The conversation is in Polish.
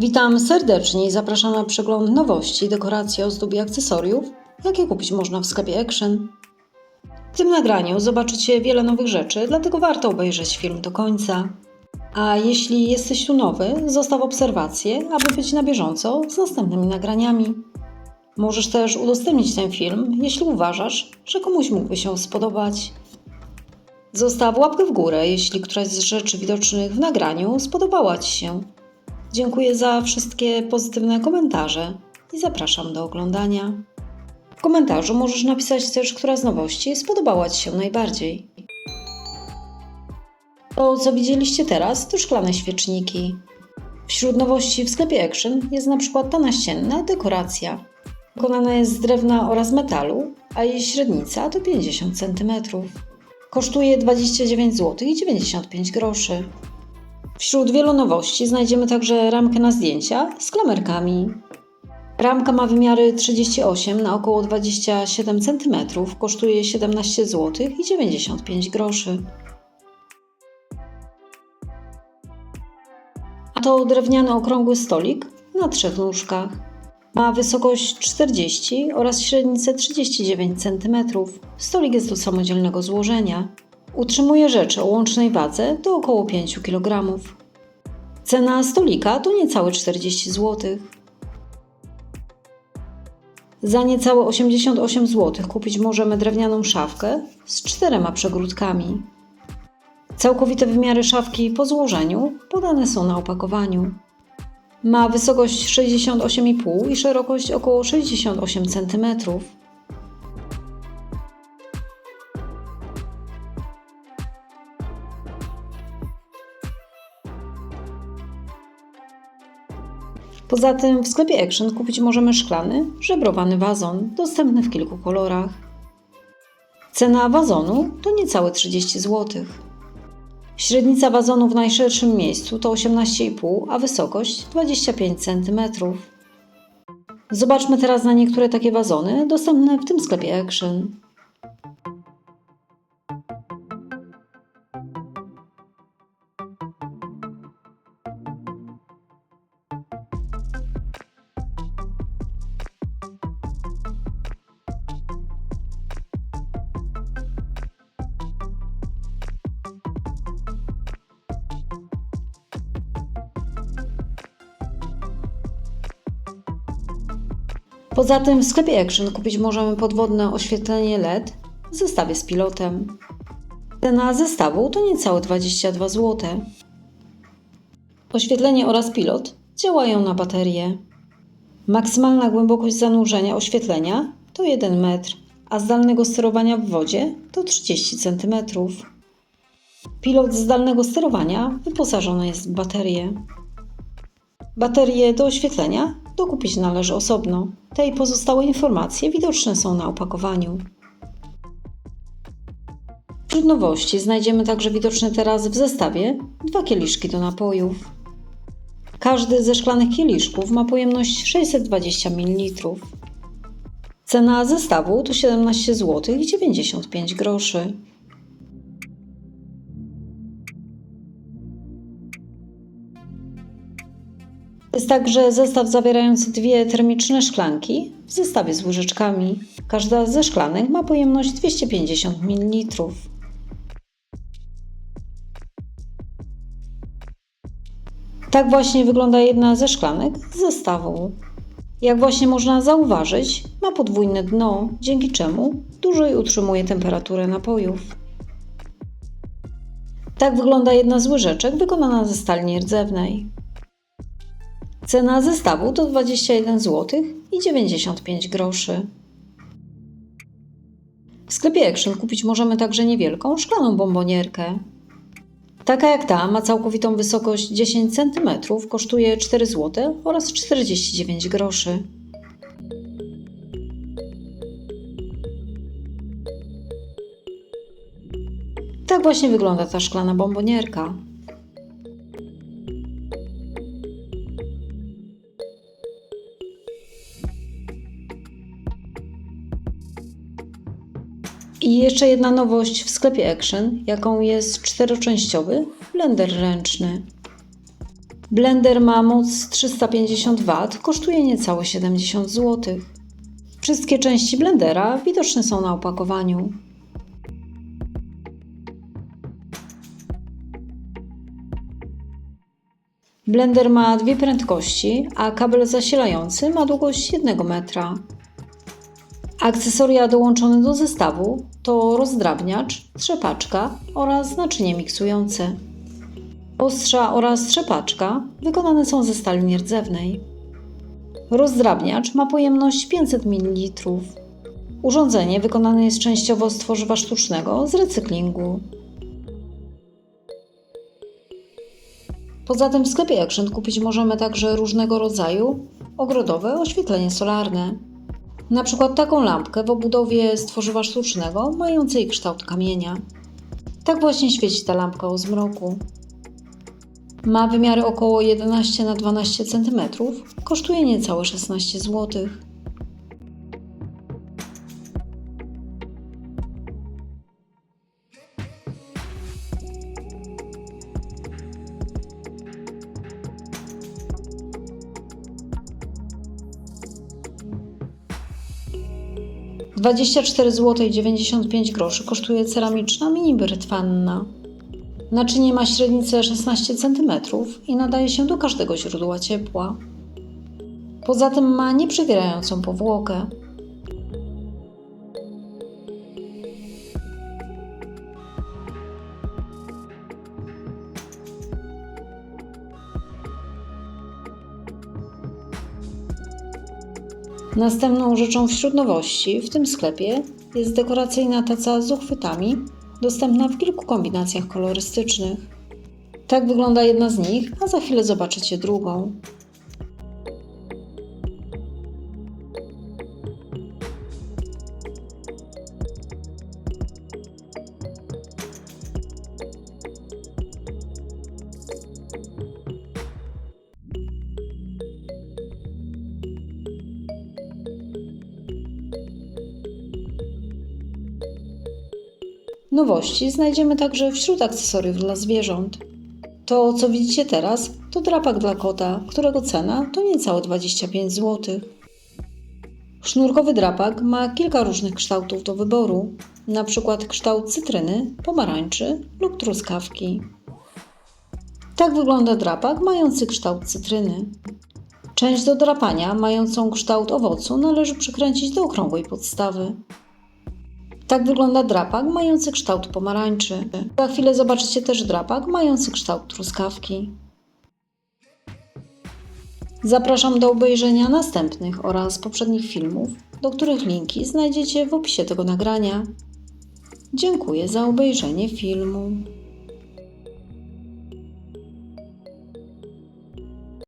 Witam serdecznie i zapraszam na przegląd nowości, dekoracji, ozdób i akcesoriów, jakie kupić można w sklepie Action. W tym nagraniu zobaczycie wiele nowych rzeczy, dlatego warto obejrzeć film do końca. A jeśli jesteś tu nowy, zostaw obserwację, aby być na bieżąco z następnymi nagraniami. Możesz też udostępnić ten film, jeśli uważasz, że komuś mógłby się spodobać. Zostaw łapkę w górę, jeśli któraś z rzeczy widocznych w nagraniu spodobała Ci się. Dziękuję za wszystkie pozytywne komentarze i zapraszam do oglądania. W komentarzu możesz napisać też, która z nowości spodobała Ci się najbardziej. To, co widzieliście teraz, to szklane świeczniki. Wśród nowości w sklepie Action jest na przykład ta naścienna dekoracja. Wykonana jest z drewna oraz metalu, a jej średnica to 50 cm. Kosztuje 29 zł i 95 groszy. Wśród wielu nowości znajdziemy także ramkę na zdjęcia z klamerkami. Ramka ma wymiary 38 na około 27 cm, kosztuje 17 zł i 95 groszy. A to drewniany okrągły stolik na trzech nóżkach. Ma wysokość 40 oraz średnicę 39 cm. Stolik jest do samodzielnego złożenia. Utrzymuje rzeczy o łącznej wadze do około 5 kg. Cena stolika to niecałe 40 zł. Za niecałe 88 zł kupić możemy drewnianą szafkę z czterema przegródkami. Całkowite wymiary szafki po złożeniu podane są na opakowaniu. Ma wysokość 68,5 i szerokość około 68 cm. Poza tym w sklepie Action kupić możemy szklany, żebrowany wazon, dostępny w kilku kolorach. Cena wazonu to niecałe 30 zł. Średnica wazonu w najszerszym miejscu to 18,5, a wysokość 25 cm. Zobaczmy teraz na niektóre takie wazony dostępne w tym sklepie Action. Poza tym w sklepie Action kupić możemy podwodne oświetlenie LED w zestawie z pilotem. Cena zestawu to niecałe 22 zł. Oświetlenie oraz pilot działają na baterię. Maksymalna głębokość zanurzenia oświetlenia to 1 metr, a zdalnego sterowania w wodzie to 30 cm. Pilot zdalnego sterowania wyposażony jest w baterię. Baterie do oświetlenia dokupić należy osobno. Te i pozostałe informacje widoczne są na opakowaniu. Wśród nowości znajdziemy także widoczne teraz w zestawie dwa kieliszki do napojów. Każdy ze szklanych kieliszków ma pojemność 620 ml. Cena zestawu to 17 zł i 95 groszy. Jest także zestaw zawierający dwie termiczne szklanki w zestawie z łyżeczkami. Każda ze szklanek ma pojemność 250 ml. Tak właśnie wygląda jedna ze szklanek z zestawu. Jak właśnie można zauważyć, ma podwójne dno, dzięki czemu dłużej utrzymuje temperaturę napojów. Tak wygląda jedna z łyżeczek wykonana ze stali nierdzewnej. Cena zestawu to 21 zł i 95 groszy. W sklepie Action kupić możemy także niewielką szklaną bombonierkę. Taka jak ta ma całkowitą wysokość 10 cm, kosztuje 4 zł oraz 49 groszy. Tak właśnie wygląda ta szklana bombonierka. I jeszcze jedna nowość w sklepie Action, jaką jest czteroczęściowy blender ręczny. Blender ma moc 350 W, kosztuje niecałe 70 zł. Wszystkie części blendera widoczne są na opakowaniu. Blender ma dwie prędkości, a kabel zasilający ma długość 1 metra. Akcesoria dołączone do zestawu to rozdrabniacz, trzepaczka oraz naczynie miksujące. Ostrza oraz trzepaczka wykonane są ze stali nierdzewnej. Rozdrabniacz ma pojemność 500 ml. Urządzenie wykonane jest częściowo z tworzywa sztucznego z recyklingu. Poza tym w sklepie Action kupić możemy także różnego rodzaju ogrodowe oświetlenie solarne. Na przykład taką lampkę w obudowie z tworzywa sztucznego mającej kształt kamienia. Tak właśnie świeci ta lampka o zmroku. Ma wymiary około 11 na 12 cm, kosztuje niecałe 16 zł. Dwadzieścia cztery zł i 95 groszy kosztuje ceramiczna mini brytwanna. Naczynie ma średnicę 16 cm i nadaje się do każdego źródła ciepła. Poza tym ma nieprzewierającą powłokę. Następną rzeczą wśród nowości w tym sklepie jest dekoracyjna taca z uchwytami, dostępna w kilku kombinacjach kolorystycznych. Tak wygląda jedna z nich, a za chwilę zobaczycie drugą. Nowości znajdziemy także wśród akcesoriów dla zwierząt. To, co widzicie teraz, to drapak dla kota, którego cena to niecałe 25 zł. Sznurkowy drapak ma kilka różnych kształtów do wyboru, przykład kształt cytryny, pomarańczy lub truskawki. Tak wygląda drapak mający kształt cytryny. Część do drapania mającą kształt owocu należy przykręcić do okrągłej podstawy. Tak wygląda drapak mający kształt pomarańczy. Za chwilę zobaczycie też drapak mający kształt truskawki. Zapraszam do obejrzenia następnych oraz poprzednich filmów, do których linki znajdziecie w opisie tego nagrania. Dziękuję za obejrzenie filmu.